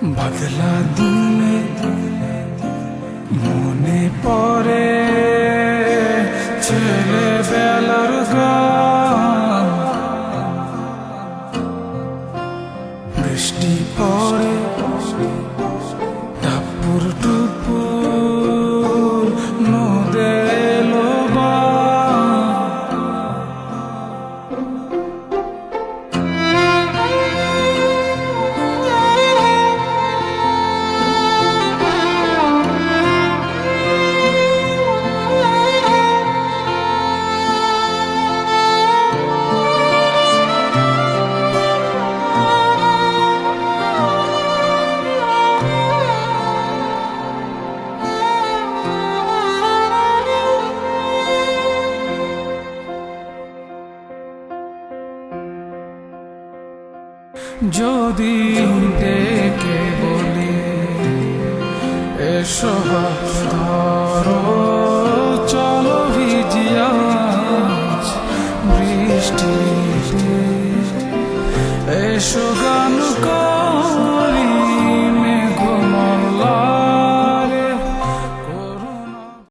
বদলা দিনে মনে পড়ে ছেলে বেলার গান বৃষ্টি পড়ে যদি ডেকে বলি এসো ধরো চলো ভিজিয়া বৃষ্টি এসো গান কর।